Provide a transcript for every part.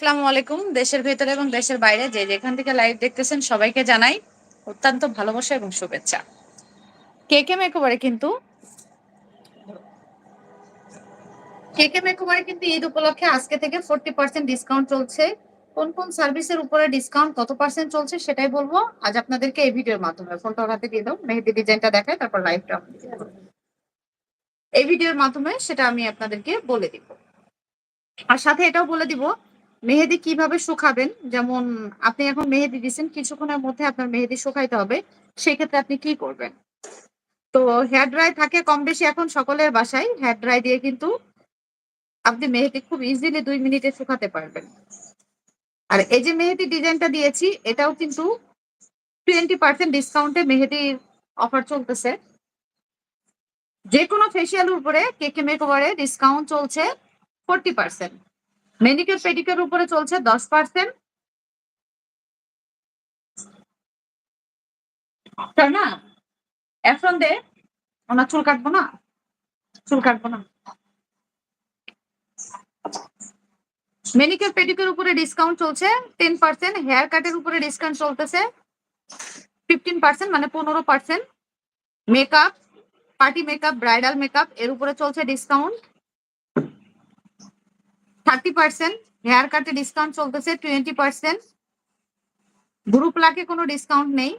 আসসালামু আলাইকুম, দেশের ভেতরে এবং দেশের বাইরে যে যেখান থেকে লাইভ দেখতেছেন সবাইকে জানাই অত্যন্ত ভালোবাসা এবং শুভেচ্ছা। কেকে মেকওভারে কিন্তু কেকে মেকওভারে কিন্তু ঈদ উপলক্ষে আজকে থেকে ফোরটি পার্সেন্ট ডিসকাউন্ট চলছে। কোন কোন সার্ভিসের উপরে ডিসকাউন্ট কত পার্সেন্ট চলছে সেটাই বলব। আজ আপনাদেরকে এই ভিডিওর মাধ্যমে ফোনটা হাতে দিয়ে দাও, মেহেদি ডিজাইনটা দেখায়, তারপর লাইভটা এই ভিডিওর মাধ্যমে সেটা আমি আপনাদেরকে বলে দিব। আর সাথে এটাও বলে দিব মেহেদি কীভাবে শুকাবেন? যেমন আপনি এখন মেহেদি দিচ্ছেন কিছুক্ষণের মধ্যে আপনার মেহেদি শুকাইতে হবে। সেক্ষেত্রে আপনি কি করবেন? তো হেয়ার ড্রাই থাকে কম বেশি এখন সকলের বাসায়। হেয়ার ড্রাই দিয়ে কিন্তু আপনি মেহেদি খুব ইজিলি দুই মিনিটে শুকাতে পারবেন। আর এই যে মেহেদি ডিজাইনটা দিয়েছি, এটাও কিন্তু টোয়েন্টি পার্সেন্ট ডিসকাউন্টে মেহেদির অফার চলতেছে। যে কোনো ফেসিয়ালের উপরে কেকে মেকওভারে ডিসকাউন্ট চলছে ফোরটি পার্সেন্ট মেনিকিউর পেডিকিউর উপরে চলছে দশ পার্সেন্ট না এখন দে, ওনার চুল কাটবো না? চুল কাটবো না। মেনিকিউর পেডিকিউর উপরে ডিসকাউন্ট চলছে টেন পার্সেন্ট হেয়ার কাটের উপরে ডিসকাউন্ট চলতেছে ফিফটিন পার্সেন্ট মানে পনেরো percent makeup, party makeup, bridal makeup, এর উপরে চলছে ডিসকাউন্ট থার্টি পার্সেন্ট, হেয়ার কাটে ডিসকাউন্ট চলতেছে টোয়েন্টি পার্সেন্ট গ্রুপ লাকে কোনো ডিসকাউন্ট নেই,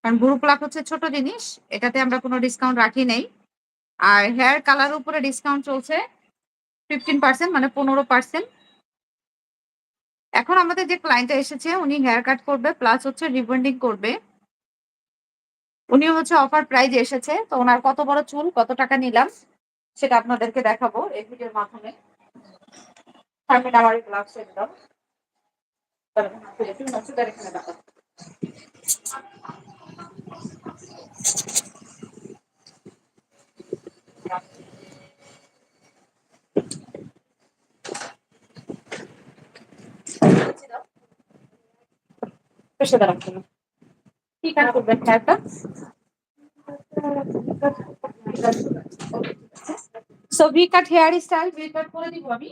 কারণ গ্রুপ লাক হচ্ছে ছোট জিনিস, এটাতে আমরা কোনো ডিসকাউন্ট রাখি নেই। আর হেয়ার কালার উপরে ডিসকাউন্ট চলছে ফিফটিন পার্সেন্ট মানে পনেরো পার্সেন্ট এখন আমাদের যে ক্লায়েন্টটা এসেছে, উনি হেয়ার কাট করবে প্লাস হচ্ছে রিবন্ডিং করবে। উনি হচ্ছে অফার প্রাইজ এসেছে, তো ওনার কত বড় চুল, কত টাকা নিলাম, সেটা আপনাদেরকে দেখাবো এই ভিডিওর মাধ্যমে। আমি আমার গ্লাভস একদম এখানে দেখো পেশে দাঁড়াচ্ছে না কি কাজ করবেন হেয়ারটা so V cut hair style V cut করে দিব আমি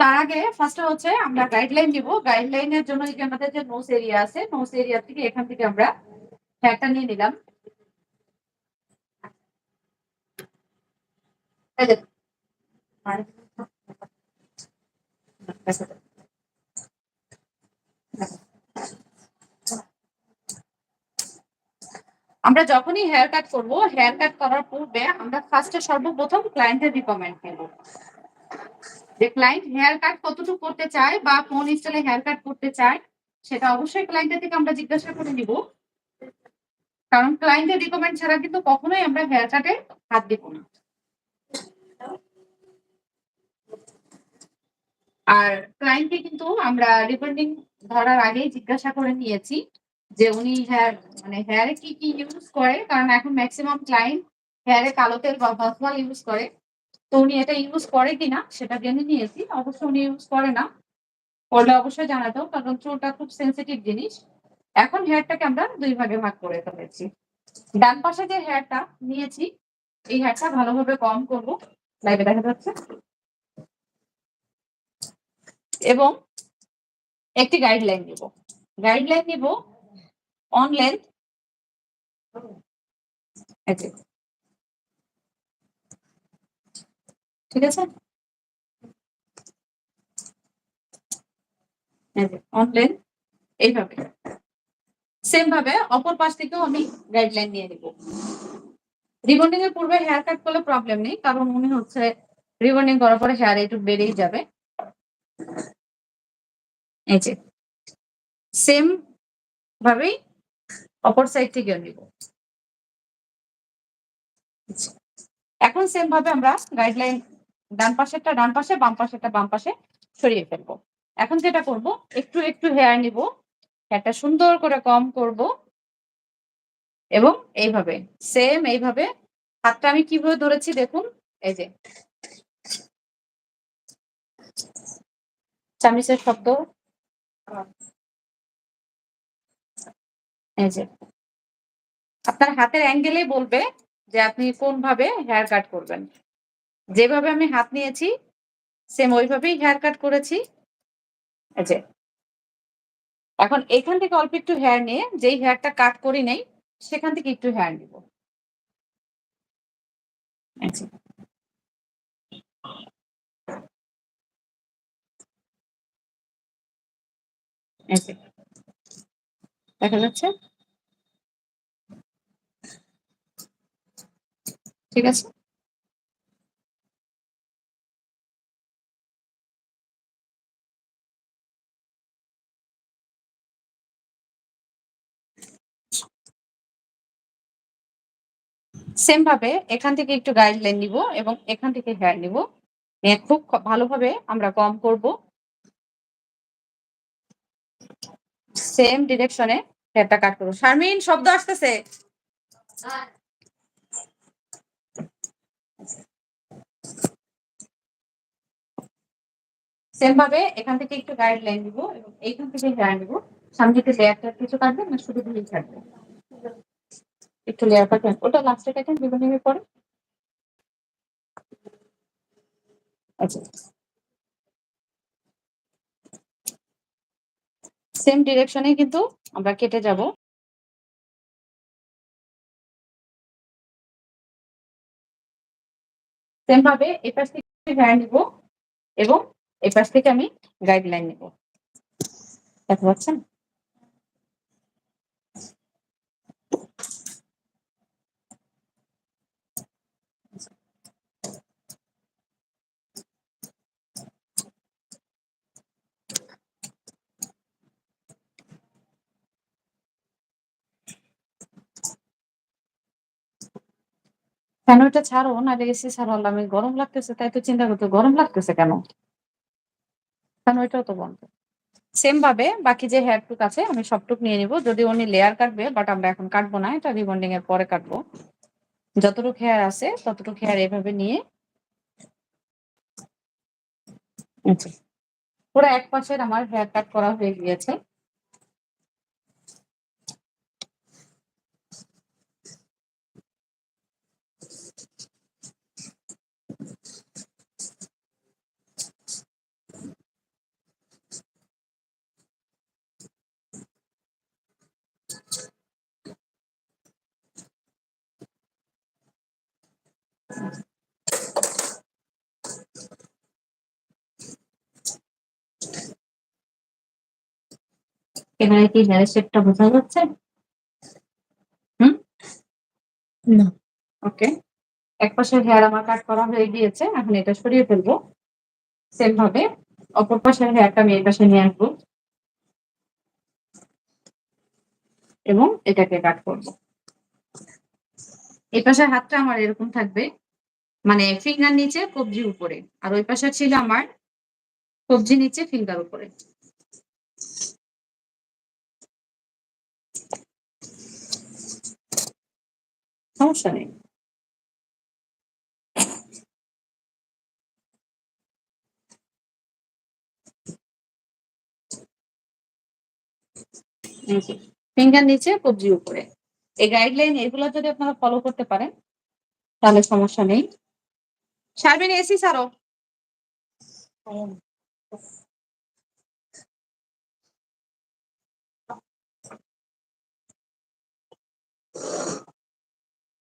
তার আগে ফার্স্ট হচ্ছে আমরা গাইডলাইন দিব গাইডলাইনের জন্য যে আমাদের যে নোস এরিয়া আছে নোস এরিয়া থেকে এখান থেকে আমরা হেয়ারটা নিয়ে নিলাম। আমরা যখনই হেয়ার কাট করব হেয়ার কাট করার পূর্বে আমরা ফার্স্টে সর্বপ্রথম ক্লায়েন্টের রিকমেন্ড নেব যে ক্লায়েন্ট হেয়ার কাট কতটুকু করতে চায় বা কোন স্টাইলে হেয়ার কাট করতে চায়, সেটা অবশ্যই ক্লায়েন্টের থেকে আমরা জিজ্ঞাসা করে নিব। কারণ ক্লায়েন্টের রিকমেন্ড ছাড়া কিন্তু কখনোই আমরা হেয়ার কাটে হাত দিব না। আর ক্লায়েন্টকে কিন্তু আমরা রিবন্ডিং ধরার আগেই জিজ্ঞাসা করে নিয়েছি যে উনি হেয়ার মানে হেয়ারে কি কি ইউজ করে, কারণ এখন ম্যাক্সিমাম ক্লায়েন্ট হেয়ারে কালো তেল বা ভসবাল ইউজ করে। তো উনি এটা ইউজ করে কিনা সেটা জেনে নিয়েছি। অবশ্য উনি ইউজ করে না। করলে অবশ্যই জানাতো কারণ চুলটা খুব সেন্সিটিভ জিনিস। এখন হেয়ারটাকে আমরা দুই ভাগে ভাগ করে ফেলেছি। ডান পাশে যে হেয়ারটা নিয়েছি, এই হেয়ারটা ভালোভাবে কম করব। লাইভে দেখা যাচ্ছে। এবং একটি গাইডলাইন নিব। গাইডলাইন নিব অন লেন্থ ঠিক আছে? অনলাইন এইভাবে। সেম ভাবে অপর পাশ থেকেও আমি গাইডলাইন নিয়ে নিব। রিবন্ডিং এর পূর্বে হেয়ার কাট করলে প্রবলেম নেই, কারণ উনি হচ্ছে রিবন্ডিং করার পরে হেয়ার একটু বেড়েই যাবে। এই যে সেম ভাবেই অপর সাইড থেকেও নিব। এখন সেম ভাবে আমরা গাইডলাইন ডান পাশেরটা ডান পাশে, বাম পাশেরটা বাম পাশে সরিয়ে ফেলব। এখন যেটা করব, একটু একটু হেয়ার নিব হেয়ারটা সুন্দর করে কম করব এবং এইভাবে সেম এইভাবে হাতটা আমি কীভাবে ধরেছি দেখুন, এই যে। চামিচের শব্দ। এই যে। আপনার হাতের অ্যাঙ্গেলে বলবে যে আপনি কোন ভাবে হেয়ার কাট করবেন। যেভাবে আমি হাত নিয়েছি সেম ওইভাবেই হেয়ার কাট করেছি। যে। এখন এখান থেকে অল্প একটু হেয়ার নিয়ে, যেই হেয়ারটা কাট করি নাই, সেখান থেকে একটু হেয়ার নিব। দেখা যাচ্ছে? ঠিক আছে? সেম ভাবে এখান থেকে একটু গাইডলাইন নিব এবং এখান থেকে হেয়ার নিব। খুব ভালোভাবে আমরা কম করব। সেম ডিরেকশনে হেয়ারটা কাট করব। শারমিন, শব্দ আসতেছে। সেম ভাবে এখান থেকে একটু গাইডলাইন নিব এবং এইখান থেকে হেয়ার নিব। সামনে থেকে লেয়ারটা কিছু কাটবে না, শুধু দিয়ে থাকবে একটু লেয়ার কাটবেন ওটা লাস্টে কাটেন বিভিন্ন পরে। আচ্ছা। সেম ডিরেকশনে কিন্তু আমরা কেটে যাব। সেম ভাবে এপাশ থেকে হেয়ার নিব এবং এপাশ থেকে আমি গাইডলাইন নিব। দেখা পাচ্ছেন? কেন এটা ছাড়ো? না এসি ছাড়ো আমি গরম লাগতেছে, তাই তো চিন্তা করতে গরম লাগতেছে কেন? কেন এটাও তো বন্ধ? সেম ভাবে বাকি যে হেয়ার টুক আছে, আমি সবটুক নিয়ে নিব। যদি উনি লেয়ার কাটবে বাট আমরা এখন কাটবো না, এটা রিবন্ডিং এর পরে কাটবো। যতটুকু হেয়ার আছে, ততটুকু হেয়ার এভাবে নিয়ে আচ্ছা। পুরো এক পাশের আমার হেয়ার কাট করা হয়ে গিয়েছে। এখানে কি হেয়ার শেপটা বোঝা যাচ্ছে? হুম? না। ওকে এক পাশের হেয়ার আমার কাট করা হয়ে গিয়েছে এখন এটা সরিয়ে ফেলব। সেম ভাবে অপর পাশের হেয়ারটা আমি এই পাশে নিয়ে আসব। এবং এটাকে কাট করব। এই পাশের হাতটা আমার এরকম থাকবে। মানে ফিঙ্গার নিচে কবজি উপরে। আর ওই পাশে ছিল আমার কবজি নিচে ফিঙ্গার উপরে। সমস্যা নেই। ফিঙ্গার নিচে, কবজি উপরে। এই গাইডলাইন এগুলো যদি আপনারা ফলো করতে পারেন, তাহলে সমস্যা নেই। সারবেন এসি সারো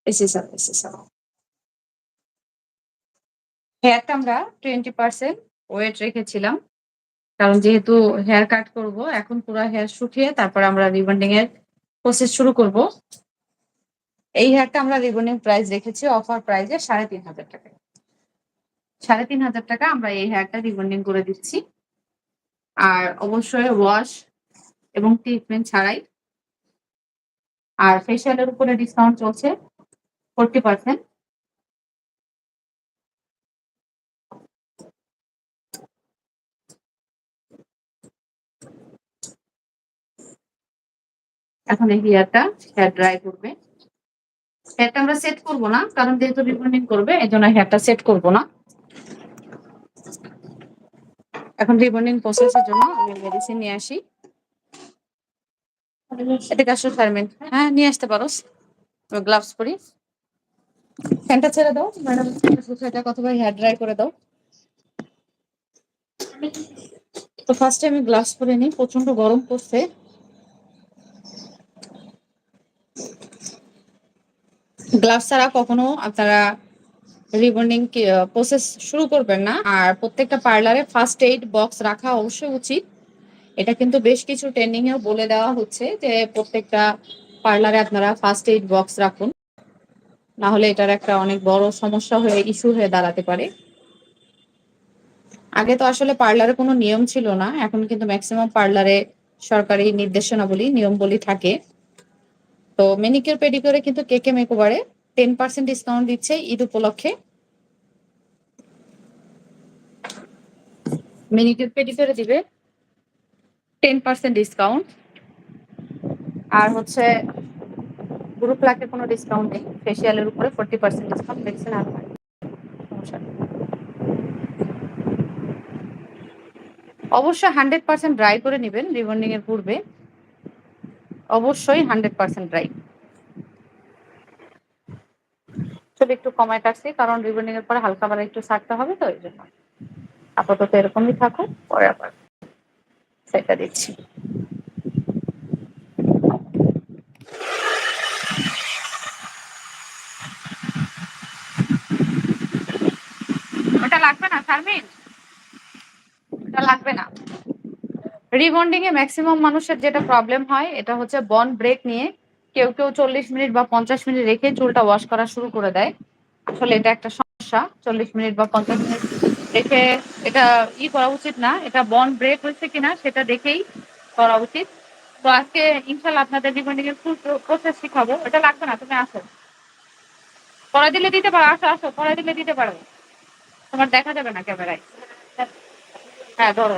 এসি সারো এসি সারো হেয়ারটা আমরা টোয়েন্টি পার্সেন্ট ওয়েট রেখেছিলাম। কারণ যেহেতু হেয়ার কাট করব, এখন পুরো হেয়ার শুকিয়ে তারপর আমরা রিবন্ডিং এর প্রসেস শুরু করব। এই হেয়ারটা আমরা রিবন্ডিং প্রাইস রেখেছি অফার প্রাইসে সাড়ে তিন হাজার টাকা সাড়ে তিন হাজার টাকা আমরা এই হেয়ারটা রিবন্ডিং করে দিচ্ছি। আর অবশ্যই ওয়াশ এবং ট্রিটমেন্ট ছাড়াই। আর ফেশিয়ালের উপরে ডিসকাউন্ট চলছে। ফোরটি পার্সেন্ট এখন এই হেয়ারটা হেয়ার ড্রাই করবে। হেয়ারটা আমরা সেট করব না, কারণ যেহেতু রিবন্ডিং করবে এই জন্য হেয়ারটা সেট করব না। এখন রিবন্ডিং প্রসেসের জন্য আমি মেডিসিন নিয়ে আসি। এদিকে আসো শারমিন হ্যাঁ নিয়ে আসতে পারো। গ্লাভস পরি। ফ্যানটা ছেড়ে দাও, ম্যাডাম এটা অথবা হেয়ার ড্রাই করে দাও। তো ফার্স্টে আমি গ্লাভস পরে নিই, প্রচণ্ড গরম পড়ছে। গ্লাস ছাড়া কখনো আপনারা রিবন্ডিং প্রসেস শুরু করবেন না। আর প্রত্যেকটা পার্লারে ফার্স্ট এইড বক্স রাখা অবশ্যই উচিত। এটা কিন্তু বেশ কিছু ট্রেনিং এও বলে দেওয়া হচ্ছে যে প্রত্যেকটা পার্লারে আপনারা ফার্স্ট এইড বক্স রাখুন। না হলে এটার একটা অনেক বড় সমস্যা হয়ে ইস্যু হয়ে দাঁড়াতে পারে। আগে তো আসলে পার্লারে কোনো নিয়ম ছিল না, এখন কিন্তু ম্যাক্সিমাম পার্লারে সরকারি নির্দেশনাবলী, নিয়মবলী থাকে। তো মেনিকিউর পেডিকিউরে কিন্তু কেকে মেকওভারে টেন পার্সেন্ট ডিসকাউন্ট দিচ্ছে ঈদ উপলক্ষে। মেনিকিউর পেডিকিউরে দিবে টেন পার্সেন্ট ডিসকাউন্ট আর হচ্ছে গ্রুপ লাখে কোনো ডিসকাউন্ট নেই। ফেসিয়ালের উপরে ফোর্টি পার্সেন্ট ডিসকাউন্ট মেডিসিন আর। অবশ্যই হান্ড্রেড পার্সেন্ট ড্রাই করে নেবেন রিবন্ডিং এর পূর্বে। অবশ্যই হান্ড্রেড পার্সেন্ট ড্রাই চলে একটু কমায় কাটছি, কারণ রিবন্ডিং এর পরে হালকা বেলা একটু ছাড়তে হবে তো, এই জন্য। আপাতত এরকমই থাকুক, পরে আবার সেটা দিচ্ছি লাগবে না, শারমিন? ওটা লাগবে না। রিবন্ডিং এ ম্যাক্সিমাম মানুষের যেটা প্রবলেম হয়, এটা হচ্ছে বন ব্রেক নিয়ে কেউ কেউ চল্লিশ মিনিট বা পঞ্চাশ মিনিট রেখে চুলটা ওয়াশ করা শুরু করে দেয়। আসলে এটা একটা সমস্যা, চল্লিশ মিনিট বা পঞ্চাশ মিনিট রেখে এটা ই করা উচিত না। এটা বন ব্রেক হয়েছে কিনা সেটা দেখেই করা উচিত। তো আজকে ইনশাল্লাহ আপনাদের রিবন্ডিং এর ফুল প্রসেস শিখাবো। এটা লাগবে না, তুমি আসো। পরে দিলে দিতে পারো, আসো আসো, পরে দিলে দিতে পারো। তোমার দেখা যাবে না ক্যামেরায়। হ্যাঁ ধরো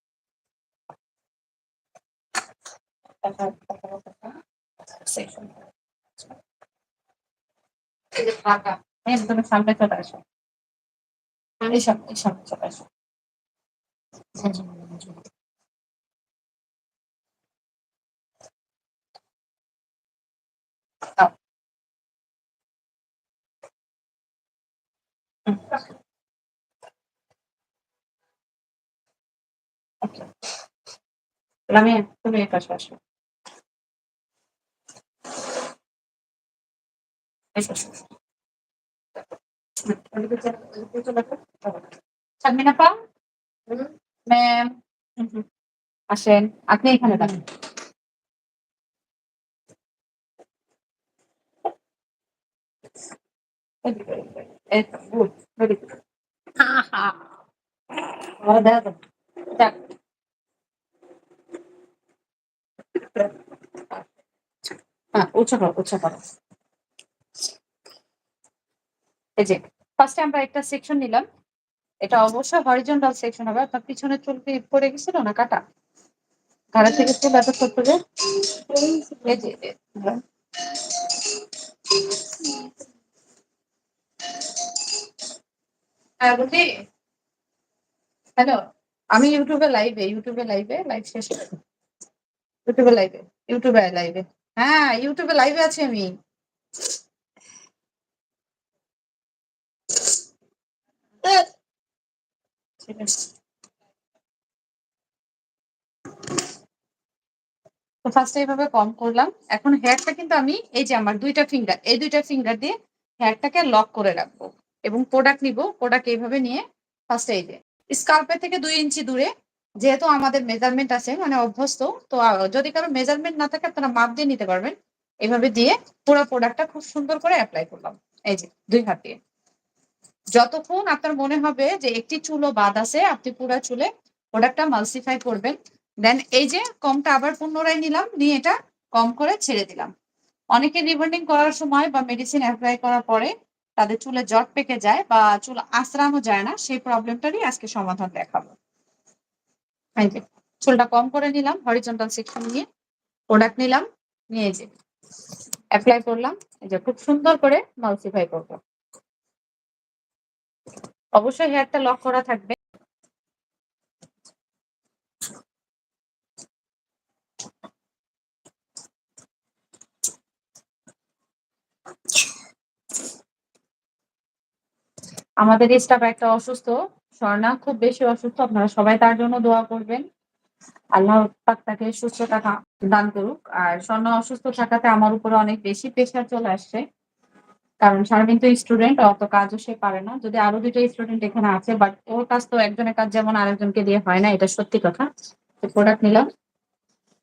এই যে ফাঁকা একদম সামনে চলে আসো এই সামনে এই সামনে চলে আসো দাও। হুম। Okay. লামিয়া তুমি এই পাশে আসো এসো, এসো, এসো। হুম, ওদিকে চলে- ওদিকে চলে আসো। শারমিন আপা ম্যাম আসেন আপনি এখানে দাঁড়ান এদিকে, এদিকে। এই তো, good, very good. আহা। আবার দেখা যাবে। যাক। হ্যাঁ উঁচু করো উঁচু করো এই যে ফার্স্টে আমরা একটা সেকশন নিলাম। এটা অবশ্যই হরিজন্টাল সেকশন হবে আপনার পিছনে চুল কি পড়ে গেছিল না কাটা? ঘাড়া থেকে চুল এত ছোট। হ্যাঁ বুঝি হ্যালো, আমি ইউটিউবে লাইভে ইউটিউবে লাইভে লাইভ শেষ ইউটিউবে লাইভে ইউটিউবে লাইভে হ্যাঁ ইউটিউবে লাইভে আছি আমি। তো ফার্স্টে এইভাবে কম করলাম। এখন হেয়ারটা কিন্তু আমি, এই যে আমার দুইটা ফিঙ্গার এই দুইটা ফিঙ্গার দিয়ে হেয়ারটাকে লক করে রাখব এবং প্রোডাক্ট নিব প্রোডাক্ট এইভাবে নিয়ে ফার্স্টে এই যে স্কাল্পের থেকে দুই ইঞ্চি দূরে, যেহেতু আমাদের মেজারমেন্ট আছে মানে অভ্যস্ত, তো যদি কারও মেজারমেন্ট না থাকে, আপনারা মাপ দিয়ে নিতে পারবেন। এভাবে দিয়ে পুরো প্রোডাক্টটা খুব সুন্দর করে অ্যাপ্লাই করলাম। এই যে, দুই হাত দিয়ে। যতক্ষণ আপনার মনে হবে যে একটি চুলও বাদ আছে, আপনি পুরো চুলে প্রোডাক্টটা মালসিফাই করবেন। দেন এই যে কমটা আবার পুনরায় নিলাম, নিয়ে এটা কম করে ছেড়ে দিলাম। অনেকে রিবন্ডিং করার সময় বা মেডিসিন অ্যাপ্লাই করার পরে তাদের চুলে জট পেকে যায় বা চুল আঁচড়ানো যায় না, সেই প্রবলেমটারই আজকে সমাধান দেখাবো। চুলটা কম করে নিলাম হরিজন্টাল সেকশন নিয়ে প্রোডাক্ট নিলাম, নিয়ে যে অ্যাপ্লাই করলাম, এই যে খুব সুন্দর করে মালসিফাই করব। অবশ্যই হেয়ারটা লক করা থাকবে। আমাদের স্টাফ একটা অসুস্থ, স্বর্ণা খুব বেশি অসুস্থ, আপনারা সবাই তার জন্য দোয়া করবেন। আল্লাহ পাক তাকে সুস্থতা দান করুক। আর স্বর্ণা অসুস্থ থাকাতে আমার উপরে অনেক বেশি প্রেশার চলে আসছে। কারণ শারমিন তো স্টুডেন্ট অত কাজও সে পারে না। যদি আরও দুটো স্টুডেন্ট এখানে আছে বাট ওর কাজ তো একজনের কাজ যেমন আরেকজনকে দিয়ে হয় না এটা সত্যি কথা। তো প্রোডাক্ট নিলাম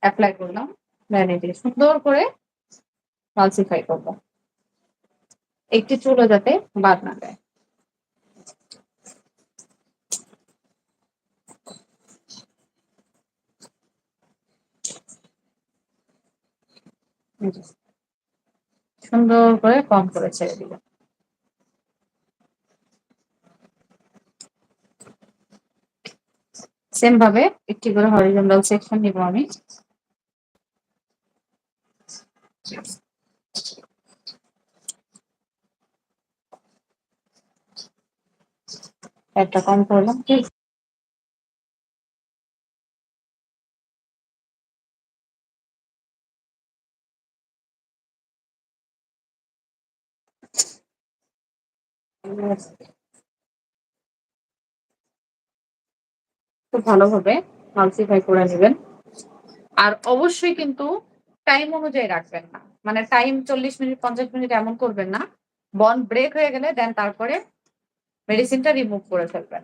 অ্যাপ্লাই করলাম এই সুন্দর করে মালসিফাই করব একটি চুলও যাতে বাদ না দেয়। এই যে, সুন্দর করে কম করে ছেড়ে দিল সেম ভাবে একটি করে হরিজন্টাল সেকশন নিব আমি। একটা কম করলাম। খুব ভালোভাবে মালসিফাই করে নেবেন। আর অবশ্যই কিন্তু টাইম অনুযায়ী রাখবেন না। মানে টাইম চল্লিশ মিনিট, পঞ্চাশ মিনিট এমন করবেন না। বন ব্রেক হয়ে গেলে দেন তারপরে মেডিসিনটা রিমুভ করে ফেলবেন।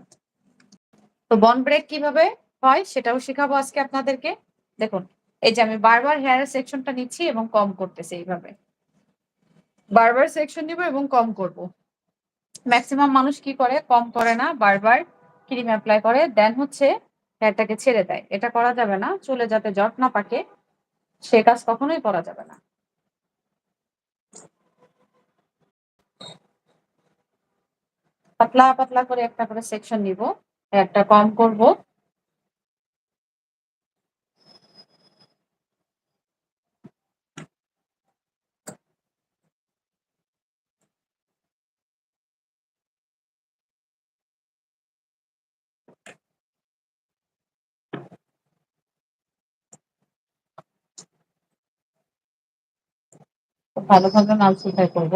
তো বন ব্রেক কীভাবে হয় সেটাও শেখাবো আজকে আপনাদেরকে। দেখুন, এই যে আমি বারবার হেয়ার সেকশনটা নিচ্ছি এবং কম করতেছি এইভাবে। বারবার সেকশন নিব এবং কম করব। ম্যাক্সিমাম মানুষ কি করে? কম করে না, বারবার ক্রিম অ্যাপ্লাই করে দেন হচ্ছে হেয়ারটাকে ছেড়ে দেয়। এটা করা যাবে না, চুলে যাতে জট না পাকে, সে কাজ কখনোই করা যাবে না। পাতলা পাতলা করে একটা করে সেকশন নিব, একটা কম করব। ভালোভাবে মালসিফাই করব।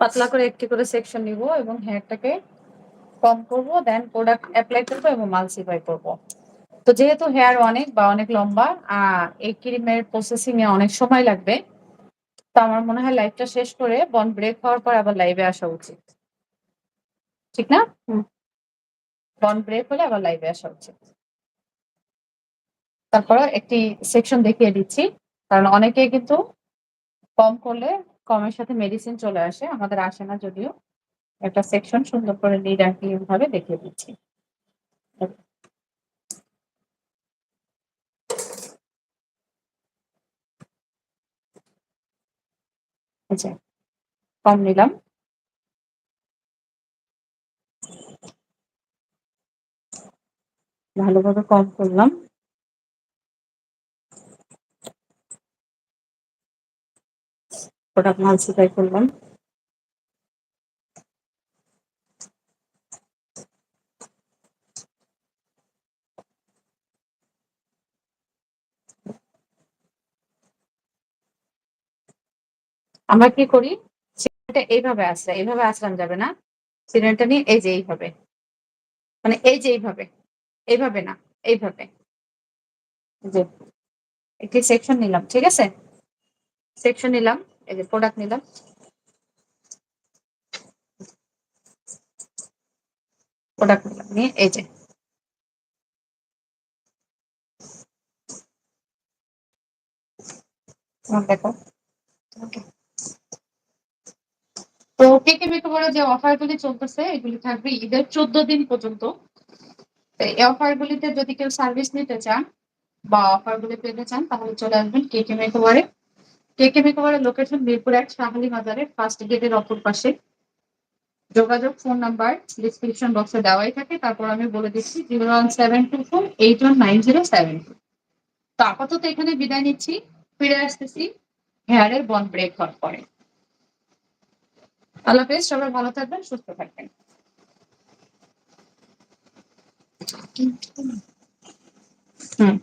পাতলা করে একটি করে সেকশন নিব এবং হেয়ারটাকে কম করব দেন প্রোডাক্ট অ্যাপ্লাই করব এবং মালসিফাই করব। তো যেহেতু হেয়ার অনেক বা অনেক লম্বা আহ এই ক্রিমের প্রসেসিং এ অনেক সময় লাগবে তো আমার মনে হয় লাইভটা শেষ করে বন ব্রেক হওয়ার পর আবার লাইভে আসা উচিত। ঠিক না? বন ব্রেক হলে আবার লাইভে আসা উচিত। তারপর একটি সেকশন দেখিয়ে দিচ্ছি কারণ অনেকে কিন্তু কম করলে কমের সাথে মেডিসিন চলে আসে, আমাদের আসে না যদিও। একটা সেকশন সুন্দর করে ক্লিন ভাবে দেখিয়ে দিচ্ছি। কম নিলাম। ভালোভাবে কম করলাম। প্রোডাক্ট মালসিপাই করলাম। আমরা কি করি? সিলিন্ডারটা এইভাবে আসছে এইভাবে আসলাম যাবে না। সিলিন্ডারটা নিয়ে এই যে এইভাবে। মানে এই যে এইভাবে এইভাবে না, এইভাবে। যে, একটি সেকশন নিলাম, ঠিক আছে? সেকশন নিলাম। এই যে প্রোডাক্ট নিলাম। প্রোডাক্ট নিলাম, নিয়ে এই যে। অফার গুলি চলতেছে, এগুলি থাকবে ঈদের চোদ্দ দিন পর্যন্ত। এই অফার গুলিতে যদি কেউ সার্ভিস নিতে চান বা অফার গুলি পেতে চান, তাহলে চলে আসবেন কেকে মেকওভারে। কেকে মেকওভারের লোকেশন মিরপুর এক শাহালি বাজারের ফার্স্ট গেটের অপর পাশে। যোগাযোগ ফোন নাম্বার ডিসক্রিপশন বক্সে দেওয়াই থাকে। তারপর আমি বলে দিচ্ছি zero one seven two four eight one nine zero seven two তো আপাতত এখানে বিদায় নিচ্ছি। ফিরে আসতেছি হেয়ারের বন ব্রেক হওয়ার পরে। আল্লাহ হাফেজ, সবাই ভালো থাকবেন, সুস্থ থাকবেন। হুম।